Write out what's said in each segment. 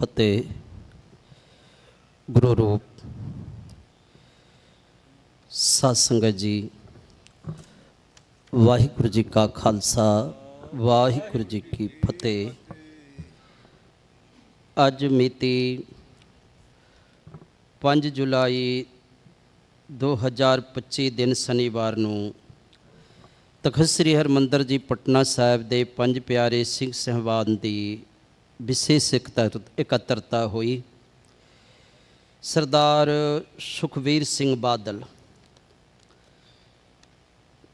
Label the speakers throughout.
Speaker 1: ਅਤੇ ਗੁਰੂ ਰੂਪ ਸਾਧ ਸੰਗਤ ਜੀ, ਵਾਹਿਗੁਰੂ ਜੀ ਕਾ ਖਾਲਸਾ, ਵਾਹਿਗੁਰੂ ਜੀ ਕੀ ਫਤਿਹ। ਅੱਜ ਮਿਤੀ 5 ਜੁਲਾਈ 2025 ਦਿਨ ਸ਼ਨੀਵਾਰ ਨੂੰ ਤਖਤ ਸ੍ਰੀ ਹਰਮੰਦਰ ਜੀ, ਪਟਨਾ ਸਾਹਿਬ ਦੇ ਪੰਜ ਪਿਆਰੇ ਸਿੰਘ ਸਹਿਬਾਨ ਦੀ ਵਿਸ਼ੇਸ਼ ਇਕੱਤਰ- ਇਕੱਤਰਤਾ ਹੋਈ। ਸਰਦਾਰ ਸੁਖਵੀਰ ਸਿੰਘ ਬਾਦਲ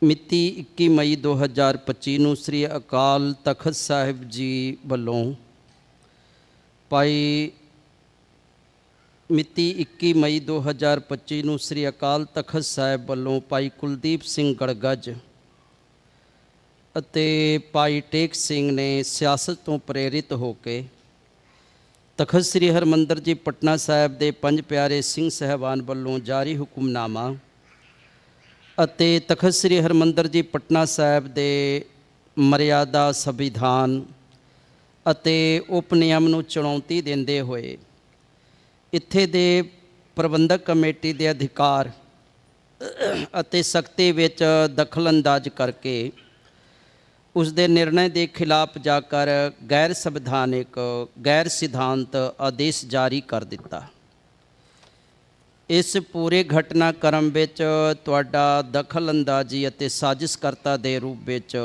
Speaker 1: ਮਿਤੀ 21 ਮਈ 2025 ਨੂੰ ਸ੍ਰੀ ਅਕਾਲ ਤਖਤ ਸਾਹਿਬ ਜੀ ਵੱਲੋਂ ਭਾਈ ਮਿਤੀ 21 ਮਈ 2025 ਨੂੰ ਸ੍ਰੀ ਅਕਾਲ ਤਖਤ ਸਾਹਿਬ ਵੱਲੋਂ ਭਾਈ ਕੁਲਦੀਪ ਸਿੰਘ ਗੜਗੱਜ ਅਤੇ ਭਾਈ ਟੇਕ ਸਿੰਘ ਨੇ ਸਿਆਸਤ ਤੋਂ ਪ੍ਰੇਰਿਤ ਹੋ ਕੇ ਤਖਤ ਸ੍ਰੀ ਹਰਮੰਦਰ ਜੀ ਪਟਨਾ ਸਾਹਿਬ ਦੇ ਪੰਜ ਪਿਆਰੇ ਸਿੰਘ ਸਹਿਬਾਨ ਵੱਲੋਂ ਜਾਰੀ ਹੁਕਮਨਾਮਾ ਅਤੇ ਤਖਤ ਸ੍ਰੀ ਹਰਮੰਦਰ ਜੀ ਪਟਨਾ ਸਾਹਿਬ ਦੇ ਮਰਿਆਦਾ ਸੰਵਿਧਾਨ ਅਤੇ ਉਪ ਨਿਯਮ ਨੂੰ ਚੁਣੌਤੀ ਦਿੰਦੇ ਹੋਏ ਇੱਥੇ ਦੇ ਪ੍ਰਬੰਧਕ ਕਮੇਟੀ ਦੇ ਅਧਿਕਾਰ ਅਤੇ ਸਖਤੀ ਵਿੱਚ ਦਖਲਅੰਦਾਜ਼ ਕਰਕੇ ਉਸ ਦੇ ਨਿਰਣੇ ਦੇ ਖਿਲਾਫ ਜਾ ਕਰ ਗੈਰ ਸੰਵਿਧਾਨਿਕ, ਗੈਰ ਸਿਧਾਂਤ ਆਦੇਸ਼ ਜਾਰੀ ਕਰ ਦਿੱਤਾ। ਇਸ ਪੂਰੇ ਘਟਨਾਕ੍ਰਮ ਵਿੱਚ ਤੁਹਾਡਾ ਦਖਲਅੰਦਾਜ਼ੀ ਅਤੇ ਸਾਜ਼ਿਸ਼ਕਰਤਾ ਦੇ ਰੂਪ ਵਿੱਚ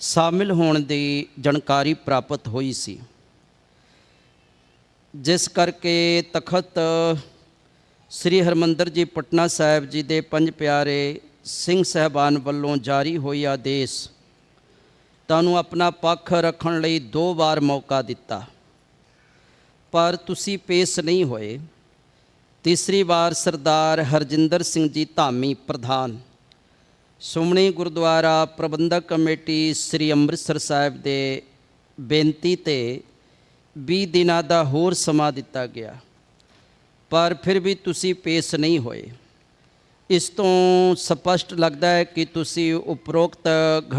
Speaker 1: ਸ਼ਾਮਿਲ ਹੋਣ ਦੀ ਜਾਣਕਾਰੀ ਪ੍ਰਾਪਤ ਹੋਈ ਸੀ। ਜਿਸ ਕਰਕੇ ਤਖਤ ਸ੍ਰੀ ਹਰਮੰਦਰ ਜੀ, ਪਟਨਾ ਸਾਹਿਬ ਜੀ ਦੇ ਪੰਜ ਪਿਆਰੇ ਸਿੰਘ ਸਹਿਬਾਨ ਵੱਲੋਂ ਜਾਰੀ ਹੋਈ ਆਦੇਸ਼ ਤੁਹਾਨੂੰ ਆਪਣਾ ਪੱਖ ਰੱਖਣ ਲਈ ਦੋ ਵਾਰ ਮੌਕਾ ਦਿੱਤਾ। ਪਰ ਤੁਸੀਂ ਪੇਸ਼ ਨਹੀਂ ਹੋਏ। ਤੀਸਰੀ ਵਾਰ ਸਰਦਾਰ ਹਰਜਿੰਦਰ ਸਿੰਘ ਜੀ ਧਾਮੀ ਪ੍ਰਧਾਨ। ਸੁਮਣੀ ਗੁਰਦੁਆਰਾ ਪ੍ਰਬੰਧਕ ਕਮੇਟੀ ਸ੍ਰੀ ਅੰਮ੍ਰਿਤਸਰ ਸਾਹਿਬ ਦੇ ਬੇਨਤੀ ਤੇ 20 ਦਿਨਾਂ ਦਾ ਹੋਰ ਸਮਾਂ ਦਿੱਤਾ ਗਿਆ। ਪਰ ਫਿਰ ਵੀ ਤੁਸੀਂ ਪੇਸ਼ ਨਹੀਂ ਹੋਏ। ਇਸ ਤੋਂ ਸਪਸ਼ਟ ਲੱਗਦਾ ਹੈ ਕਿ ਤੁਸੀਂ ਉਪਰੋਕਤ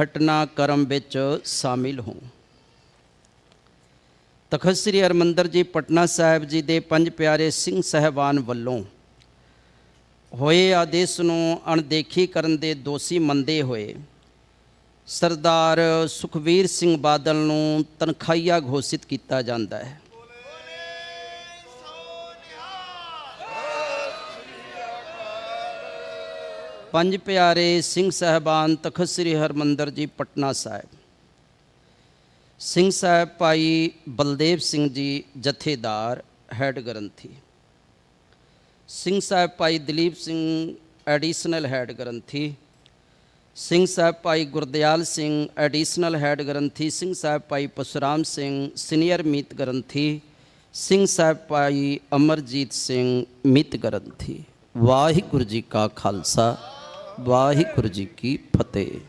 Speaker 1: ਘਟਨਾਕ੍ਰਮ ਵਿੱਚ ਸ਼ਾਮਿਲ ਹੋ। ਤਖਤ ਸ੍ਰੀ ਹਰਮੰਦਰ ਜੀ, ਪਟਨਾ ਸਾਹਿਬ ਜੀ ਦੇ ਪੰਜ ਪਿਆਰੇ ਸਿੰਘ ਸਹਿਬਾਨ ਵੱਲੋਂ ਹੋਏ ਆਦੇਸ਼ ਨੂੰ ਅਣਦੇਖੀ ਕਰਨ ਦੇ ਦੋਸ਼ੀ ਮੰਦੇ ਹੋਏ ਸਰਦਾਰ ਸੁਖਵੀਰ ਸਿੰਘ ਬਾਦਲ ਨੂੰ ਤਨਖਾਹੀਆ ਘੋਸ਼ਿਤ ਕੀਤਾ ਜਾਂਦਾ ਹੈ। ਪੰਜ ਪਿਆਰੇ ਸਿੰਘ ਸਹਿਬਾਨ ਤਖਤ ਸ੍ਰੀ ਹਰਮੰਦਰ ਜੀ, ਪਟਨਾ ਸਾਹਿਬ। ਸਿੰਘ ਸਾਹਿਬ ਭਾਈ ਬਲਦੇਵ ਸਿੰਘ ਜੀ ਜਥੇਦਾਰ, ਹੈਡ ਗ੍ਰੰਥੀ। ਸਿੰਘ ਸਾਹਿਬ ਭਾਈ ਦਲੀਪ ਸਿੰਘ, ਐਡੀਸ਼ਨਲ ਹੈਡ ਗ੍ਰੰਥੀ। ਸਿੰਘ ਸਾਹਿਬ ਭਾਈ ਗੁਰਦਿਆਲ ਸਿੰਘ, ਐਡੀਸ਼ਨਲ ਹੈਡ ਗ੍ਰੰਥੀ। ਸਿੰਘ ਸਾਹਿਬ ਭਾਈ ਪਰਸ਼ੁਰਾਮ ਸਿੰਘ, ਸੀਨੀਅਰ ਮੀਤ ਗ੍ਰੰਥੀ। ਸਿੰਘ ਸਾਹਿਬ ਭਾਈ ਅਮਰਜੀਤ ਸਿੰਘ, ਮੀਤ ਗ੍ਰੰਥੀ। ਵਾਹਿਗੁਰੂ ਜੀ ਕਾ ਖਾਲਸਾ। ਵਾਹਿਗੁਰੂ ਜੀ ਕੀ ਫਤਿਹ।